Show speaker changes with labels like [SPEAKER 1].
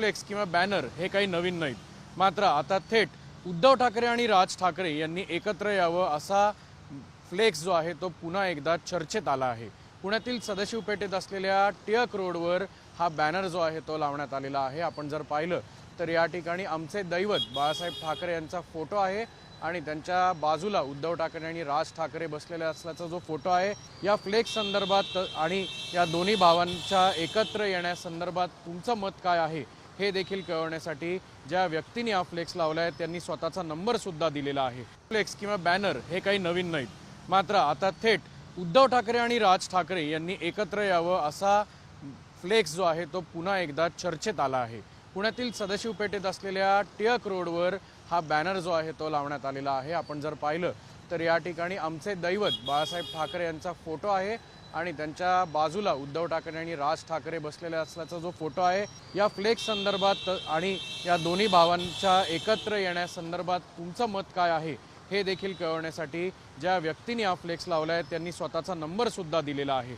[SPEAKER 1] Flex किंवा banner हे काही नवीन नाहीत. मात्र आता थेट उद्धव ठाकरे आणि राज ठाकरे यांनी एकत्र यावं असा फ्लेक्स जो आहे तो पुन्हा एकदा चर्चेत आला आहे. पुण्यातील सदाशिवपेठेत असलेल्या टिळक रोडवर हा बॅनर जो आहे तो लावण्यात आलेला आहे. आपण जर पाहिलं तर या ठिकाणी आमचे दैवत बाळासाहेब ठाकरे यांचा फोटो आहे आणि त्यांच्या बाजूला उद्धव ठाकरे आणि राज ठाकरे बसलेले असल्याचा जो फोटो आहे या फ्लेक्स संदर्भात आणि या दोन्ही भावांच्या एकत्र येण्यासंदर्भात तुमचं मत काय आहे? हे देखील कळवण्यासाठी ज्या व्यक्तीने हा फ्लेक्स लावला आहे त्यांनी स्वतःचा नंबर सुद्धा दिलेला आहे. फ्लेक्स किंवा बॅनर हे काही नवीन नाहीत. मात्र आता थेट उद्धव ठाकरे आणि राज ठाकरे यांनी एकत्र यावं असा फ्लेक्स जो आहे तो पुन्हा एकदा चर्चेत आला आहे. पुण्यातील सदाशिव पेठेत असलेल्या टिळक रोडवर हा बॅनर जो आहे तो लावण्यात आलेला आहे. आपण जर पाहिलं तर या ठिकाणी आमचे दैवत बाळासाहेब ठाकरे यांचा फोटो आहे आणि त्यांच्या बाजूला उद्धव ठाकरे आणि राज ठाकरे बसलेले असल्याचा जो फोटो आहे या फ्लेक्स संदर्भात आणि या दोन्ही भावांच्या एकत्र येण्यासंदर्भात तुमचं मत काय आहे हे देखील कळवण्यासाठी ज्या व्यक्तीने हा फ्लेक्स लावला आहे त्यांनी स्वतःचा नंबरसुद्धा दिलेला आहे.